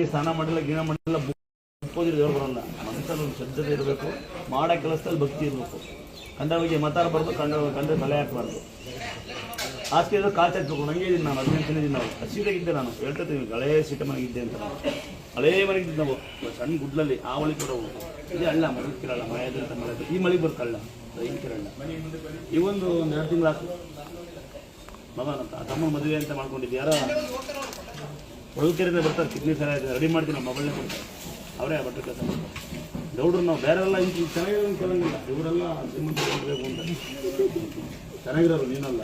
ಈ ಸ್ನಾನ ಮಾಡಿಲ್ಲ, ಗೀನ ಮಾಡಿಲ್ಲ ಮುಪ್ಪೋದಿರೋ ದೇವ್ರು ಬರಲ್ಲ. ಮನಸ್ಸಲ್ಲಿ ಒಂದು ಶ್ರದ್ಧತೆ ಇರಬೇಕು, ಮಾಡೋ ಕೆಲಸದಲ್ಲಿ ಭಕ್ತಿ ಇರಬೇಕು. ಕಂಡವರಿಗೆ ಮಾತಾಡಬಾರ್ದು ಕಂಡ ಕಂಡ್ರೆ ತಲೆ ಹಾಕಬಾರ್ದು. ಆಸ್ತಿ ಇದ್ರೆ ಕಾಲು ಚಾಚಬೇಕು ನಂಗೆ ಇದ್ದೀನಿ ನಾನು, ಹದಿನೈದು ದಿನ ನಾವು. ಹಸಿದಾಗಿದ್ದೆ ನಾನು ಹೇಳ್ತೀನಿ ಹಳೆ ಸೀಟ ಮನೆಗಿದ್ದೆ ಅಂತ ನಾನು. ಹಳೇ ಮನೆಗಿದ್ದು ನಾವು ಸಣ್ಣ ಗುಡ್ಲಲ್ಲಿ, ಆ ಮಳೆ ಕೂಡ ಇದೇ ಮಳೆ ಕಿರಲ್ಲ ಮಳೆ ಈ ಮಳೆ ಹಳ್ಳ ರೈತರಲ್ಲ ಈ ಒಂದು ಒಂದು ಎರಡು ತಿಂಗಳು ಹಾಕು ಮಗ ತಮ್ಮ ಮದುವೆ ಅಂತ ಮಾಡ್ಕೊಂಡಿದ್ದೆ, ಯಾರ? ಹೊಳಕೆರೆಯಿಂದ ಬರ್ತಾರೆ ಕಿಡ್ನಿ ಸರ ರೆಡಿ ಮಾಡ್ತೀನಿ ಮೊಬೈಲ್ನೇ ಕೊಡ್ತಾರೆ ಅವರೇ ಬಟ್ಟೆ ಕೆಲಸ ಮಾಡ್ತಾರೆ. ಗೌಡ್ರು ನಾವು ಬೇರೆಲ್ಲ ಇಂತ ಚೆನ್ನಾಗಿರೋ ಕೇಳಂಗಿಲ್ಲ. ಇವರೆಲ್ಲ ಶ್ರೀಮಂತ ಕೊಡಬೇಕು ಅಂತ. ಚೆನ್ನಾಗಿರೋರು ನೀನಲ್ಲ.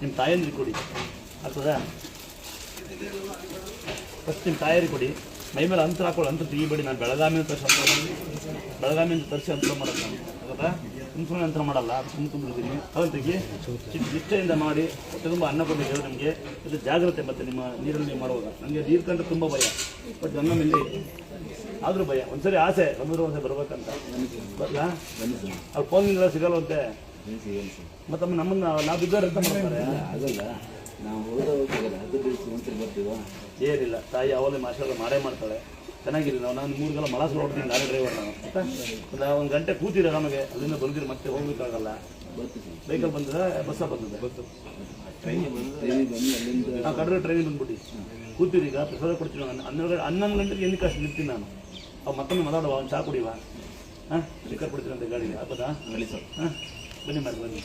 ನಿಮ್ಮ ತಾಯಂದ್ರಿಗೆ ಕೊಡಿ. ಆಗ್ತದಾ? ಫಸ್ಟ್ ನಿಮ್ಮ ತಾಯರಿಗೆ ಕೊಡಿ. ಮೈ ಮೇಲೆ ಅಂತರ ಹಾಕೊಳ್ಳಿ ಅಂತ ತೆಗಿಬೇಡಿ. ನಾನು ಬೆಳಗಾಮಿಯಿಂದ ತರಿಸಿ ಅಂತ ಬೆಳಗಾಮಿಯಿಂದ ತರಿಸಿ ಅಂತ ಮಾಡೋದು ಹೌದಾ ಸುಮ್ಮನೆ ಅಂತರ ಮಾಡಲ್ಲ. ಸುಮ್ಮನೆ ತುಂಬಿದ್ದೀನಿ. ಅದನ್ನು ತೆಗಿ. ನಿಷ್ಠೆಯಿಂದ ಮಾಡಿ ತುಂಬ ಅನ್ನ ಕೊಟ್ಟಿದ್ದೇವೆ ನಿಮಗೆ. ಇದು ಜಾಗ್ರತೆ ಮತ್ತೆ ನಿಮ್ಮ ನೀರಲ್ಲಿ ನೀವು ಮಾಡುವಾಗ. ನನಗೆ ನೀರು ಕಂಡ್ರೆ ತುಂಬ ಭಯ. ಬಟ್ ನನ್ನ ಮೇಲೆ ಆದರೂ ಭಯ. ಒಂದ್ಸರಿ ಆಸೆ ಸಮುದ್ರ ಒಂದ್ಸರಿ ಬರ್ಬೇಕಂತ. ಬರಲ್ಲ ಅವ್ರು ಫೋನಿಂದ ಸಿಗಲ್ವಂತೆ. ಮತ್ತೊಮ್ಮೆ ನಮ್ಮನ್ನು ನಾವು ಬಿದ್ದವ್ರು ಅಂತ ಮಾಡ್ತಾರೆ? ಆಗಲ್ಲ. ನಾವು ಹೋಗೋದಾಗಲ್ಲ ಏನಿಲ್ಲ ತಾಯಿ ಅವಲೇ ಮಾಸ್ಟರ್ ಮಾಡೇ ಮಾಡ್ತಾಳೆ. ಚೆನ್ನಾಗಿರಿ ನಾವು ನಾನು ಮೂರು ಗಲ ಮಲಾಸ್ ನೋಡ್ತೀನಿ ಗಾಡಿ ಡ್ರೈವರ್ ನಾನು. ಆಯ್ತಾ ಒಂದು ಗಂಟೆ ಕೂತಿರ ನಮಗೆ ಅಲ್ಲಿಂದ ಬಂದಿರಿ ಮತ್ತೆ ಹೋಗ್ಬೇಕಾಗಲ್ಲ ಬೈಕಲ್ಲಿ ಬಂದಿದೆ ಬಸ್ಸ ಬಂದಿದೆ. ನಾವು ಕಡ್ರೆ ಟ್ರೈನಿಗೆ ಬಂದ್ಬಿಟ್ಟು. ಕೂತಿರಿ ಈಗ ಪ್ರಸಾದ ಕೊಡ್ತೀನಿ ನಾನು. ಹನ್ನೆರಡು ಹನ್ನೊಂದು ಗಂಟೆಗೆ ಎಲ್ಲಿ ಕಾಸು ನಿಲ್ತೀನಿ ನಾನು. ಅವ್ ಮತ್ತೊಮ್ಮೆ ಮಾತಾಡುವ ಒಂದು ಚಾ ಕುಡಿವ. ಹಾಂ ಸ್ಟಿಕ್ಕರ್ ಕೊಡ್ತೀನಿ ಅಂತ ಗಾಡಿಗೆ ಸರ್. ಹಾಂ ಬನ್ನಿ ಮಾಡಿ ಬನ್ನಿ.